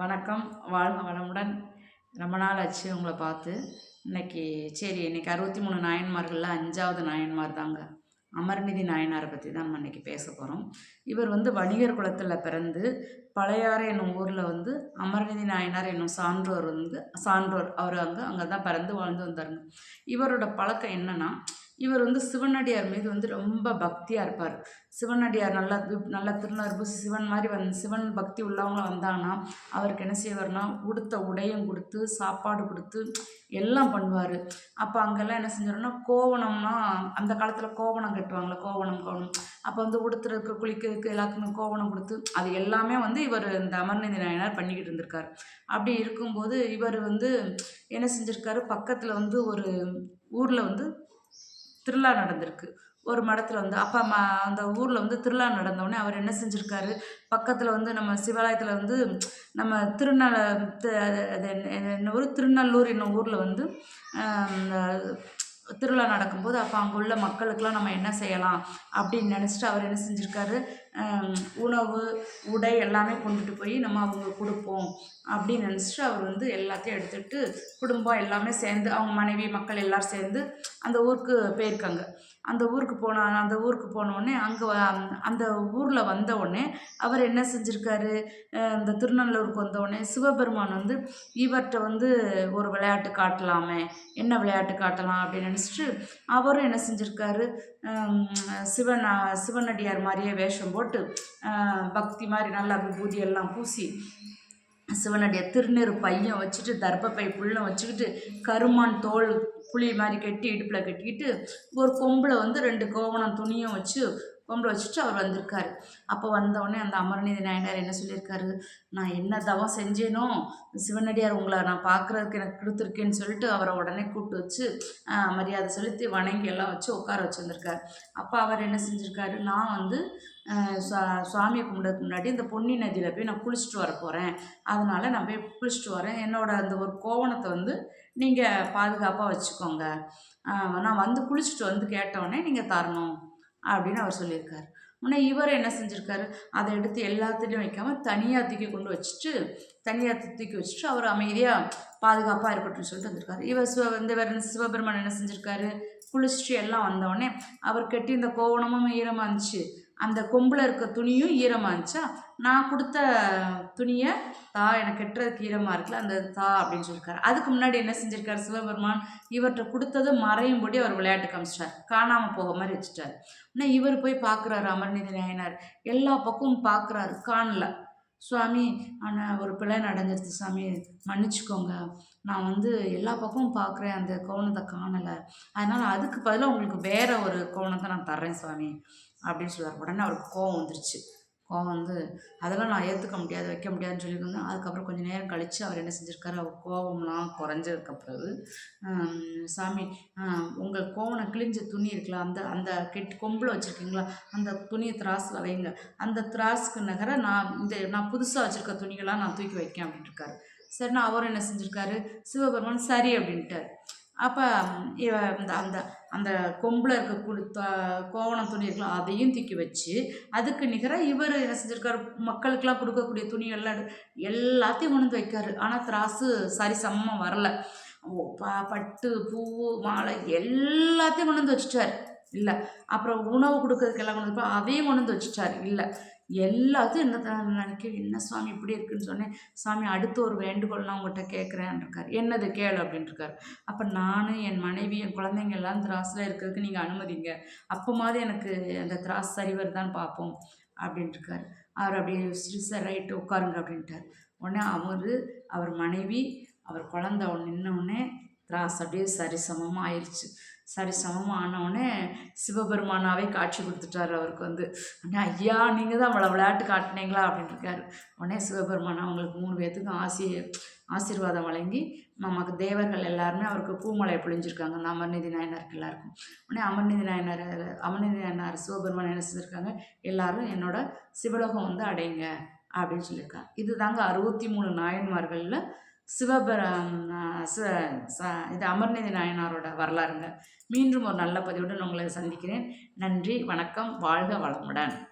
வணக்கம். வாழ்க வளமுடன். ரொம்ப நாள் ஆச்சு உங்களை பார்த்து. இன்னைக்கு சரி இன்னைக்கு அறுபத்தி மூணு நாயன்மார்களில் அஞ்சாவது நாயன்மார் தாங்க. அமர்நிதி நாயனாரை பற்றி தான் நம்ம இன்னைக்கு பேச போகிறோம் இவர் வந்து வணிகர் குலத்தில் பிறந்து பழையாறு என்னும் ஊரில் வந்து அமர்நிதி நாயனார் என்னும் சான்றோர் வந்து சான்றோர் அவர் அங்கே அங்கே தான் பிறந்து வாழ்ந்து வந்தாருங்க. இவரோட பழக்கம் என்னென்னா இவர் வந்து சிவனடியார் மீது வந்து ரொம்ப பக்தியாக இருப்பார். சிவனடியார் நல்லா நல்லா திருநறுப்பு சிவன் மாதிரி வந் சிவன் பக்தி உள்ளவங்க வந்தாங்கன்னா அவருக்கு என்ன செய்வார்னா உடுத்த உடையும் கொடுத்து சாப்பாடு கொடுத்து எல்லாம் பண்ணுவார். அப்போ அங்கெல்லாம் என்ன செஞ்சாருன்னா கோவணம்னா அந்த காலத்தில் கோவணம் கட்டுவாங்களே கோவணம் கோவணம். அப்போ வந்து உடுத்துறதுக்கு குளிக்கிறதுக்கு எல்லாத்துக்குமே கோவணம் கொடுத்து அது எல்லாமே வந்து இவர் இந்த அமர்நிதி நாயனார் பண்ணிக்கிட்டு இருந்திருக்கார். அப்படி இருக்கும்போது இவர் வந்து என்ன செஞ்சுருக்காரு பக்கத்தில் வந்து ஒரு ஊரில் வந்து திருவிழா நடந்திருக்கு. ஒரு மடத்தில் வந்து அப்போ ம அந்த ஊரில் வந்து திருவிழா நடந்தோடனே அவர் என்ன செஞ்சுருக்காரு? பக்கத்தில் வந்து நம்ம சிவாலயத்தில் வந்து நம்ம திருநல அது என்ன ஊர்? திருநல்லூர் என்னும் ஊரில் வந்து திருவிழா நடக்கும்போது அப்போ அங்கே உள்ள மக்களுக்கெல்லாம் நம்ம என்ன செய்யலாம் அப்படின்னு நினச்சிட்டு அவர் என்ன செஞ்சுருக்காரு? உணவு உடை எல்லாமே கொண்டுட்டு போய் நம்ம அவங்க கொடுப்போம் அப்படின்னு நினச்சிட்டு அவர் வந்து எல்லாத்தையும் எடுத்துகிட்டு குடும்பம் எல்லாமே சேர்ந்து அவங்க மனைவி மக்கள் எல்லோரும் சேர்ந்து அந்த ஊருக்கு போயிருக்காங்க. அந்த ஊருக்கு போன அந்த ஊருக்கு போனோடனே அங்கே அந்த ஊரில் வந்தவுடனே அவர் என்ன செஞ்சுருக்காரு? இந்த திருநள்ளூருக்கு வந்தவுடனே சிவபெருமான் வந்து இவர்கிட்ட வந்து ஒரு விளையாட்டு காட்டலாமே என்ன விளையாட்டு காட்டலாம் அப்படின்னு நினச்சிட்டு அவரும் என்ன செஞ்சுருக்காரு? சிவன் சிவனடியார் மாதிரியே வேஷம் போட்டு போட்டு பக்தி மாதிரி நல்லா விபூதி எல்லாம் பூசி சிவனுடைய திருநீர் பையன் வச்சுட்டு தர்ப்பப்பை புல்லும் வச்சுக்கிட்டு கருமான் தோல் புளி மாதிரி கட்டி இடுப்பில் கட்டிக்கிட்டு ஒரு கொம்பில் வந்து ரெண்டு கோவணம் துணியும் வச்சு கும்பிட வச்சுட்டு அவர் வந்திருக்காரு. அப்போ வந்தவுடனே அந்த அமரநீதி நாயனார் என்ன சொல்லியிருக்காரு? நான் என்ன தவம் செஞ்சேனோ சிவனடியார் உங்களை நான் பார்க்குறதுக்கு எனக்கு கொடுத்துருக்கேன்னு சொல்லிட்டு அவரை உடனே கூப்பிட்டு வச்சு மரியாதை செலுத்தி வணங்கி எல்லாம் வச்சு உட்கார வச்சுருந்துருக்காரு. அப்போ அவர் என்ன செஞ்சுருக்காரு? நான் வந்து சுவாமியை கும்பிடுறதுக்கு முன்னாடி இந்த பொன்னி நதியில் போய் நான் குளிச்சுட்டு வர போகிறேன் அதனால் நான் போய் குளிச்சுட்டு வரேன். என்னோடய அந்த ஒரு கோவணத்தை வந்து நீங்கள் பாதுகாப்பாக வச்சுக்கோங்க. நான் வந்து குளிச்சுட்டு வந்து கேட்டவொடனே நீங்கள் தரணும். அப்படின்னு அவர் சொல்லியிருக்கார். முன்னே இவர் என்ன செஞ்சுருக்காரு? அதை எடுத்து எல்லாத்துலேயும் வைக்காமல் தனியாக தூக்கி கொண்டு வச்சுட்டு தனியாக தூக்கி வச்சுட்டு அவர் அமைதியாக பாதுகாப்பாக இருக்கட்டும்னு சொல்லிட்டு வந்திருக்காரு. இவர் சிவ வந்து வேறு சிவபெருமான் என்ன செஞ்சுருக்காரு? குளிச்சுட்டு எல்லாம் வந்தோடனே அவர் கட்டி இந்த கோவணமும் ஈரமாக இருந்துச்சு. அந்த கொம்பில் இருக்க துணியும் ஈரமாக இருந்துச்சா? நான் கொடுத்த துணியை தா எனக்கு கெட்டுறதுக்கு ஈரமாக இருக்குல்ல அந்த தா அப்படின்னு சொல்லியிருக்காரு அதுக்கு முன்னாடி என்ன செஞ்சுருக்காரு சிவபெருமான்? இவர்கிட்ட கொடுத்தது மறையும்படி அவர் விளையாட்டு காமிச்சிட்டார் காணாமல் போக மாதிரி வச்சுட்டார். ஆனால் இவர் போய் பார்க்குறாரு அமர்நீதி நாயனார். எல்லா பக்கமும் பார்க்குறாரு. காணல. சுவாமி ஆனால் ஒரு பிள்ளை நடந்துருச்சு சாமி. மன்னிச்சுக்கோங்க. நான் வந்து எல்லா பக்கமும் பார்க்குறேன் அந்த கோணத்தை காணலை. அதனால் அதுக்கு பதிலாக உங்களுக்கு வேறு ஒரு கோணத்தை நான் தர்றேன் சுவாமி அப்படின்னு சொல்லுவார் உடனே அவருக்கு கோவம் வந்துருச்சு. கோவம் வந்து அதெல்லாம் நான் ஏற்றுக்க முடியாது வைக்க முடியாதுன்னு சொல்லியிருந்தேன். அதுக்கப்புறம் கொஞ்சம் நேரம் கழித்து அவர் என்ன செஞ்சுருக்காரு அவர் கோவம்லாம் பிறகு சாமி உங்கள் கோவனை கிழிஞ்ச துணி இருக்குல்ல அந்த அந்த கெட்டு கொம்பில் வச்சுருக்கீங்களா அந்த துணியை திராஸில் வைங்க. அந்த திராஸுக்கு நகர நான் இந்த நான் புதுசாக வச்சுருக்க துணிகளாக நான் தூக்கி வைக்கேன் அப்படின்ட்டு இருக்காரு. சரினா அவரும் என்ன செஞ்சுருக்காரு சிவபெருமான் சரி அப்படின்ட்டார். அப்போ இவ இந்த அந்த அந்த கொம்பில் இருக்க கொடுத்த கோவணம் துணி இருக்கலாம் அதையும் தூக்கி வச்சு அதுக்கு நிகராக இவர் என்ன செஞ்சுருக்காரு? மக்களுக்கெல்லாம் கொடுக்கக்கூடிய துணி எல்லாம் எல்லாத்தையும் கொண்டு வந்து வைக்காரு. ஆனால் திராசு சரி சமமாக வரல. பட்டு பூ மாலை எல்லாத்தையும் கொண்டு வந்து வச்சுட்டார். இல்லை. அப்புறம் உணவு கொடுக்கறதுக்கு எல்லாம் கொண்டு வந்து அதையும் கொண்டு வந்து வச்சுட்டார். இல்லை. எல்லாத்தையும் என்ன நினைக்க என்ன சுவாமி இப்படி இருக்குன்னு சொன்னேன். சாமி அடுத்து ஒரு வேண்டுகோள்லாம் உங்கள்கிட்ட கேட்குறேன் இருக்கார் என்னது கேளு அப்படின்ட்டுருக்காரு அப்போ நான் என் மனைவி என் குழந்தைங்க எல்லாம் திராஸில் இருக்கிறதுக்கு நீங்கள் அனுமதிங்க. அப்போ மாதிரி எனக்கு அந்த திராஸ் சரி வருதான்னு பார்ப்போம் அப்படின்ட்டுருக்காரு அவர் அப்படியே சார் ரைட்டு உட்காருங்க அப்படின்ட்டார். உடனே அவர் அவர் மனைவி அவர் குழந்த நின்னவுடனே திராஸ் அப்படியே சரிசமமாக ஆயிடுச்சு சரி சமமாக ஆனவுடனே சிவபெருமானாவே காட்சி கொடுத்துட்டார் அவருக்கு வந்து. உடனே ஐயா நீங்கள் தான் அவ்வளோ விளையாட்டு காட்டினீங்களா அப்படின்ட்டுருக்காரு உடனே சிவபெருமானா அவங்களுக்கு மூணு பேர்த்துக்கும் ஆசி ஆசீர்வாதம் வழங்கி நமக்கு தேவர்கள் எல்லாருமே அவருக்கு பூமலை பொழிஞ்சிருக்காங்க. அந்த அமர்நிதி நாயனாருக்கு எல்லாருக்கும். உடனே அமர்நிதி நாயனார் அமர்நிதி நாயனார் சிவபெருமான் என்ன செஞ்சுருக்காங்க? எல்லாரும் என்னோட சிவலோகம் வந்து அடைங்க அப்படின்னு சொல்லியிருக்காங்க. இது தாங்க அறுபத்தி மூணு நாயன்மார்களில் சிவபர இது அமர்நிதி நாயனாரோட வரலாறுங்க. மீண்டும் ஒரு நல்ல பதிவுடன் உங்களை சந்திக்கிறேன். நன்றி வணக்கம் வாழ்க வளமுடன்.